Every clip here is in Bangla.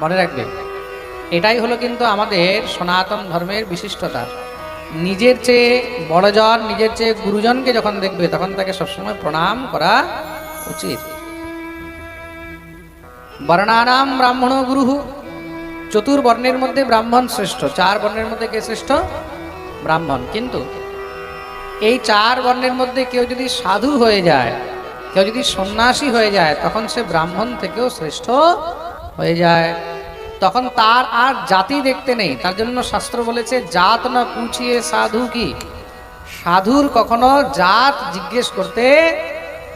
মনে রাখবে। এটাই হলো কিন্তু আমাদের সনাতন ধর্মের বিশিষ্টতা। নিজের চেয়ে বড়জন নিজের চেয়ে গুরুজনকে যখন দেখবে, তখন তাকে সবসময় প্রণাম করা উচিত। বর্ণানাম ব্রাহ্মণ গুরু। চতুর্বর্ণের মধ্যে ব্রাহ্মণ শ্রেষ্ঠ, চার বর্ণের মধ্যে কে শ্রেষ্ঠ? ব্রাহ্মণ। কিন্তু এই চার বর্ণের মধ্যে কেউ যদি সাধু হয়ে যায়, কেউ যদি সন্ন্যাসী হয়ে যায়, তখন সে ব্রাহ্মণ থেকেও শ্রেষ্ঠ হয়ে যায়। তখন তার আর জাতি দেখতে নেই। তার জন্য শাস্ত্র বলেছে, জাত না পুছিয়ে সাধু কি? সাধুর কখনো জাত জিজ্ঞেস করতে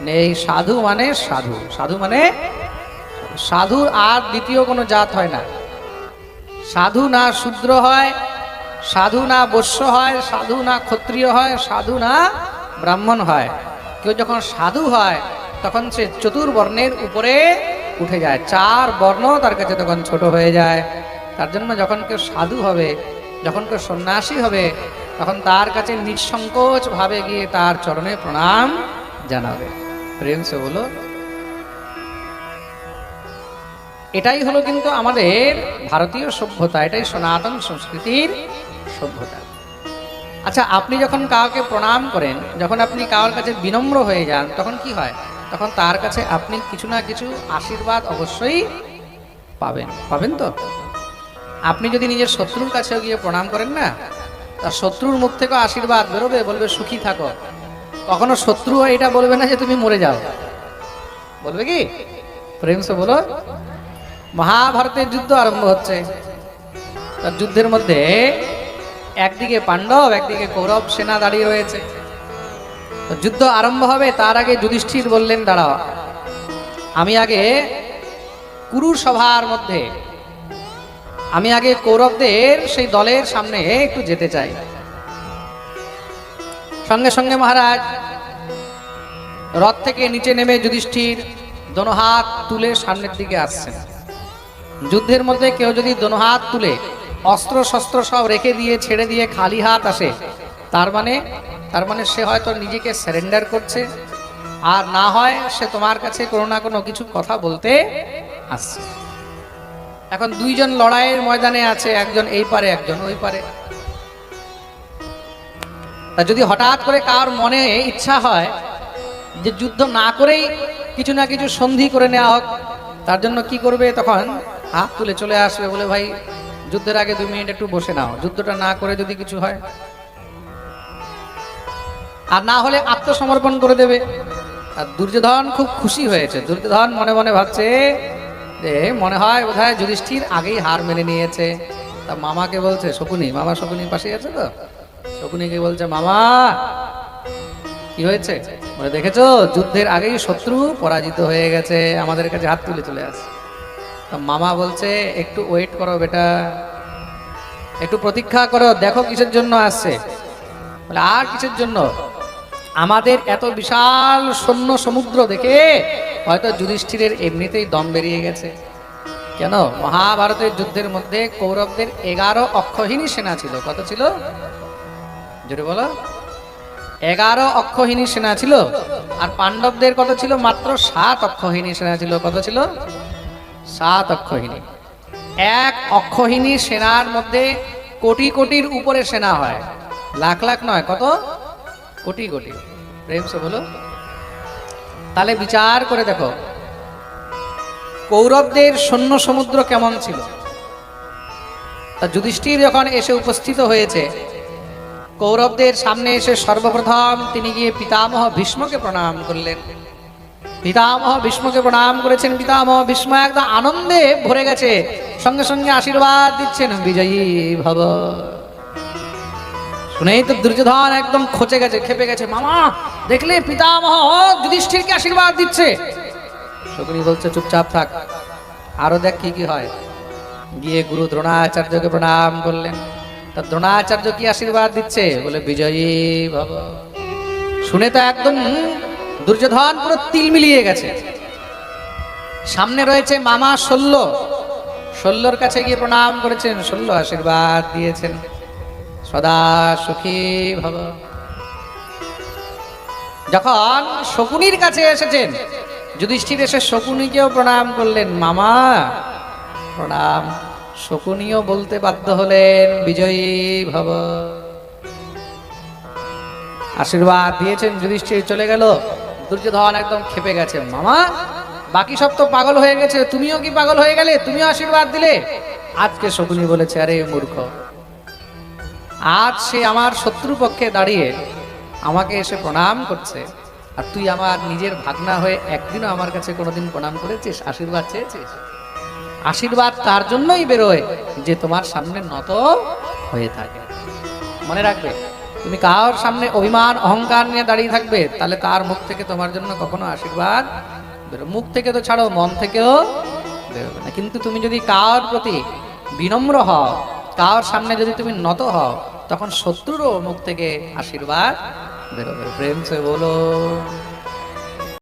নেই। সাধু মানে সাধু। সাধু মানে সাধুর আর দ্বিতীয় কোনো জাত হয় না। সাধু না শূদ্র হয়, সাধু না বৈশ্য হয়, সাধু না ক্ষত্রিয় হয়, সাধু না ব্রাহ্মণ হয়। কেউ যখন সাধু হয়, তখন সে চতুর্বর্ণের উপরে উঠে যায়। চার বর্ণ তার কাছে তখন ছোট হয়ে যায়। তার জন্য যখন কেউ সাধু হবে, যখন কেউ সন্ন্যাসী হবে, তখন তার কাছে নিঃসংকোচ ভাবে গিয়ে তার চরণে প্রণাম জানাবে। প্রেম সে বলো এটাই হলো কিন্তু আমাদের ভারতীয় সভ্যতা, এটাই সনাতন সংস্কৃতির সভ্যতা। আচ্ছা আপনি যখন কাউকে প্রণাম করেন, যখন আপনি কারোর কাছে বিনম্র হয়ে যান, তখন কি হয়? তখন তার কাছে আপনি কিছু না কিছু আশীর্বাদ অবশ্যই পাবেন। পাবেন তো? আপনি যদি নিজের শত্রুর কাছেও গিয়ে প্রণাম করেন না, তার শত্রুর মুখ থেকেও আশীর্বাদ বেরোবে, বলবে, সুখী থাকো। কখনো শত্রু হয় এটা বলবে না যে তুমি মরে যাও। বলবে কি? প্রেম সে বলো, মহাভারতের যুদ্ধ আরম্ভ হচ্ছে। তার যুদ্ধের মধ্যে একদিকে পাণ্ডব, একদিকে কৌরব সেনা দাঁড়িয়ে রয়েছে। যুদ্ধ আরম্ভ হবে, তার আগে যুধিষ্ঠির বললেন, দাঁড়াও, আমি আগে কুরু সভার মধ্যে, আমি আগে কৌরবদের সেই দলের সামনে একটু যেতে চাই। সঙ্গে সঙ্গে মহারাজ, রথ থেকে নিচে নেমে যুধিষ্ঠির দোনো হাত তুলে সামনের দিকে আসছেন। যুদ্ধের মধ্যে কেউ যদি দোনো হাত তুলে অস্ত্র শস্ত্র সব রেখে দিয়ে, ছেড়ে দিয়ে খালি হাত আসে, তার মানে তার মানে সে হয়তো নিজেকে সারেন্ডার করছে, আর না হয় সে তোমার কাছে কোনো না কোনো কিছু কথা বলতে আসছে। এখন দুইজন লড়াইয়ের ময়দানে আছে, একজন এই পারে, একজন ওই পারে। তা যদি হঠাৎ করে কার মনে ইচ্ছা হয় যে যুদ্ধ না করেই কিছু না কিছু সন্ধি করে নেওয়া হোক, তার জন্য কি করবে তখন? হাত তুলে চলে আসবে বলে, ভাই, যুদ্ধের আগে দুই মিনিট একটু বসে নাও। যুদ্ধটা না করে যদি কিছু হয় আর না হলে আত্মসমর্পণ করে দেবে। আর দুর্যোধন খুব খুশি হয়েছে। দুর্যোধন মনে মনে ভাবছে যে মনে হয় বোধহয় যুধিষ্ঠির আগেই হার মেনে নিয়েছে। তা মামাকে বলছে, শকুনি, মামা শকুনির পাশে আছে তো? শকুনিকে বলছে, মামা, কি হয়েছে? বলে, দেখেছ, যুদ্ধের আগেই শত্রু পরাজিত হয়ে গেছে। আমাদের কাছে হাত তুলে চলে আসে তা মামা বলছে, একটু ওয়েট করো বেটা। একটু প্রতীক্ষা করো, দেখো কিসের জন্য আসছে। বলে, আর কিছুর জন্য? আমাদের এত বিশাল সৈন্য সমুদ্র দেখে হয়তো যুধিষ্ঠিরের এমনিতেই দম বেরিয়ে গেছে। কেন? মহাভারতের যুদ্ধের মধ্যে কৌরবদের এগারো অক্ষহীনী সেনা ছিল। কত ছিল? জোরে বলো। এগারো অক্ষহীনী সেনা ছিল আর পাণ্ডবদের কত ছিল? মাত্র সাত অক্ষহীনী সেনা ছিল। কত ছিল? সাত অক্ষহীনী। এক অক্ষহীনী সেনার মধ্যে কোটি কোটির উপরে সেনা হয়। লাখ লাখ নয়, কত? কোটি কোটি। প্রেম সে বলো। তাহলে বিচার করে দেখো। কৌরবদের সৈন্য সমুদ্র কেমন ছিল? তা যুধিষ্ঠির যখন এসে উপস্থিত হয়েছে, কৌরবদের সামনে এসে সর্বপ্রথম তিনি গিয়ে পিতামহ ভীষ্মকে প্রণাম করলেন। পিতামহ ভীষ্মকে প্রণাম করেছেন। পিতামহ ভীষ্ম একদম আনন্দে ভরে গেছে। সঙ্গে সঙ্গে আশীর্বাদ দিচ্ছেন বিজয়ী ভব। শুনেই তো দুর্যোধন একদম খচে গেছে খেপে গেছে। মামা, দেখলে পিতামহ যুধিষ্ঠিরকে আশীর্বাদ দিচ্ছে। শকুনি বলছে, চুপচাপ থাক। আরও দেখ কি কি হয়। গিয়ে গুরু দ্রোণাচার্যকে প্রণাম করলেন। তা দ্রোণাচার্য কি আশীর্বাদ দিচ্ছে? বলে, বিজয়ী ভব। শুনে তো একদম দুর্যোধন পুরো তিল মিলিয়ে গেছে। সামনে রয়েছে মামা শল্য। শল্যর কাছে গিয়ে প্রণাম করেছেন। শল্য আশীর্বাদ দিয়েছেন। সদা সুখী ভব। যখন শকুনির কাছে এসেছেন, যুধিষ্ঠির এসে শকুনিকেও প্রণাম করলেন, মামা, প্রণাম। শকুনিও বলতে বাধ্য হলেন, বিজয়ী ভব। আশীর্বাদ দিয়েছেন যুধিষ্ঠির, চলে গেল। দুর্যোধন একদম খেপে গেছে, মামা, বাকি সব তো পাগল হয়ে গেছে, তুমিও কি পাগল হয়ে গেলে? তুমিও আশীর্বাদ দিলে? আজকে শকুনি বলেছে, আরে, মূর্খ আজ সে আমার শত্রু পক্ষে দাঁড়িয়ে আমাকে এসে প্রণাম করছে। আর তুই আমার নিজের ভাগনা হয়ে একদিনও আমার কাছে কোনোদিন প্রণাম করেছিস? আশীর্বাদ চেয়েছিস? আশীর্বাদ তার জন্যই বেরোয় যে তোমার সামনে নত হয়ে থাকে। মনে রাখবে, তুমি কার সামনে অভিমান, অহংকার নিয়ে দাঁড়িয়ে থাকবে, তাহলে তার মুখ থেকে তোমার জন্য কখনো আশীর্বাদ বেরো মুখ থেকে তো ছাড়ো, মন থেকেও বেরোবে না। কিন্তু তুমি যদি কার প্রতি বিনম্র হও, কার সামনে যদি তুমি নত হও তখন শত্রুরও মুখ থেকে আশীর্বাদ বেরোবে। প্রেম সে বলো।